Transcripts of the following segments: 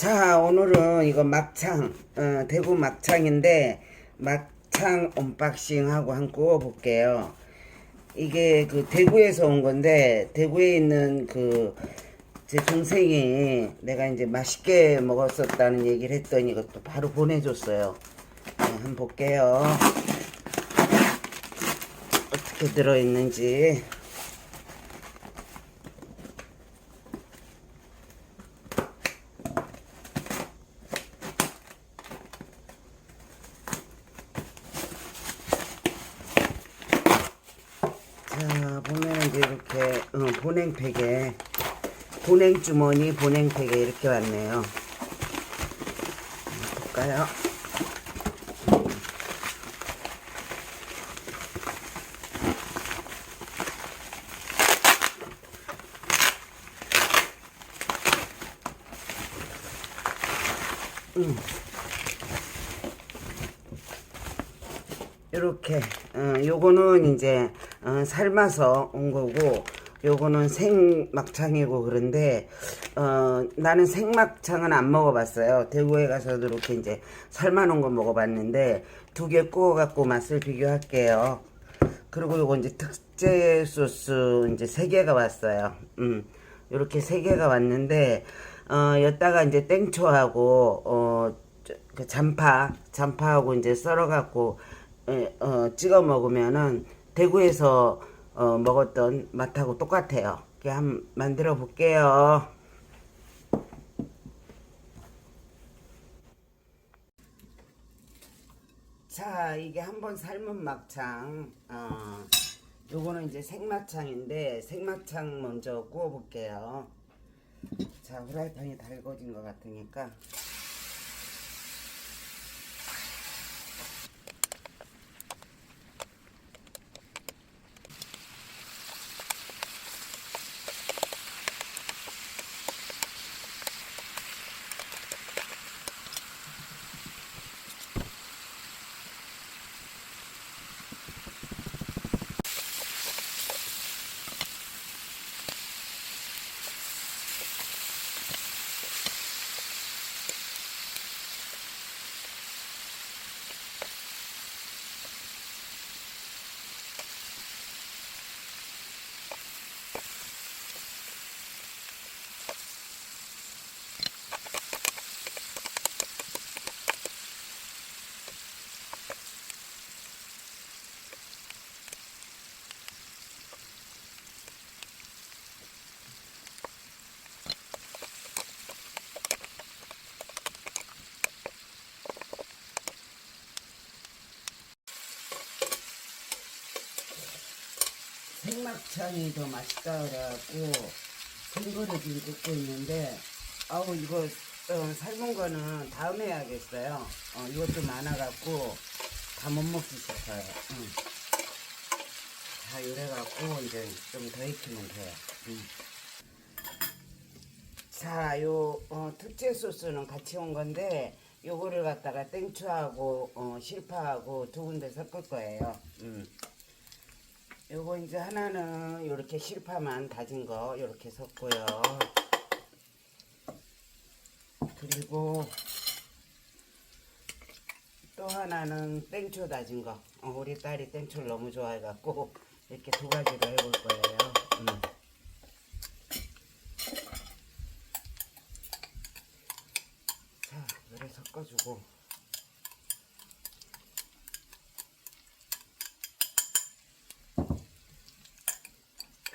자, 오늘은 이거 막창, 어, 대구 막창인데, 막창 언박싱 하고 한번 구워 볼게요. 이게 그 대구에서 온 건데, 대구에 있는 그, 제 동생이 내가 이제 맛있게 먹었었다는 얘기를 했더니 이것도 바로 보내줬어요. 네, 한번 볼게요. 어떻게 들어있는지. 자 보면 이제 이렇게 어, 보냉팩에 보냉 주머니 보냉팩에 이렇게 왔네요. 볼까요? 음. 이렇게 어, 요거는 이제 어, 삶아서 온 거고 요거는 생막창이고 그런데 어, 나는 생막창은 안 먹어봤어요. 대구에 가서도 이렇게 이제 삶아놓은 거 먹어봤는데 두 개 구워갖고 맛을 비교할게요. 그리고 요거 이제 특제 소스 이제 세 개가 왔어요. 음 요렇게 세 개가 왔는데 어 여기다가 이제 땡초하고 어 저- 그 잔파 잔파하고 이제 썰어갖고 에, 어, 찍어 먹으면은 대구에서 어, 먹었던 맛하고 똑같아요. 이렇게 한번 만들어 볼게요. 자, 이게 한번 삶은 막창. 어, 요거는 이제 생막창인데 생막창 먼저 구워 볼게요. 자, 후라이팬이 달궈진 것 같으니까 생막창이 더 맛있다 그래갖고 큰 거를 지금 굽고 있는데 아우 이거 어, 삶은 거는 다음에 해야겠어요 어, 이것도 많아갖고 다 못 먹기 싶어요 응. 다 이래갖고 이제 좀 더 익히면 돼요 응. 자, 요 어, 특제 소스는 같이 온 건데 요거를 갖다가 땡초하고 어, 실파하고 두 군데 섞을 거예요. 음. 요거 이제 하나는 요렇게 실파만 다진 거 요렇게 섞고요. 그리고 또 하나는 땡초 다진 거. 어, 우리 딸이 땡초를 너무 좋아해갖고 이렇게 두 가지로 해볼 거예요. 음. 자, 물에 섞어주고.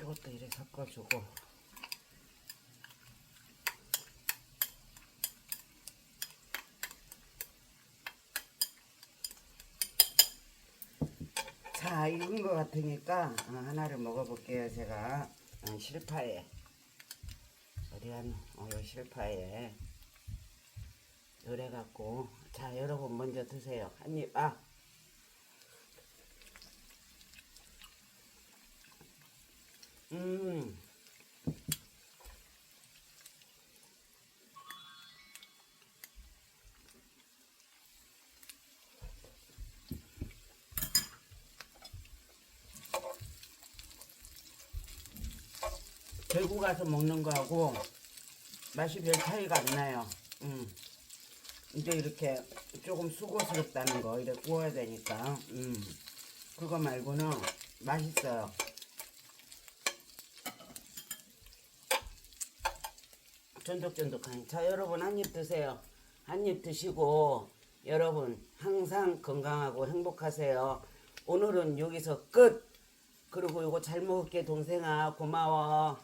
이것도 이래 섞어주고. 자, 익은 것 같으니까 어, 하나를 먹어볼게요, 제가. 어, 실파에. 어디 한, 어, 요 실파에. 요래 갖고 자 여러분 먼저 드세요 한입 아 음. 대구 가서 먹는 거하고 맛이 별 차이가 안 나요. 음. 이제 이렇게 조금 수고스럽다는 거 이렇게 구워야 되니까 음. 그거 말고는 맛있어요. 쫀득쫀득하니 자 여러분 한 입 드세요. 한 입 드시고 여러분 항상 건강하고 행복하세요. 오늘은 여기서 끝. 그리고 이거 잘 먹을게 동생아 고마워.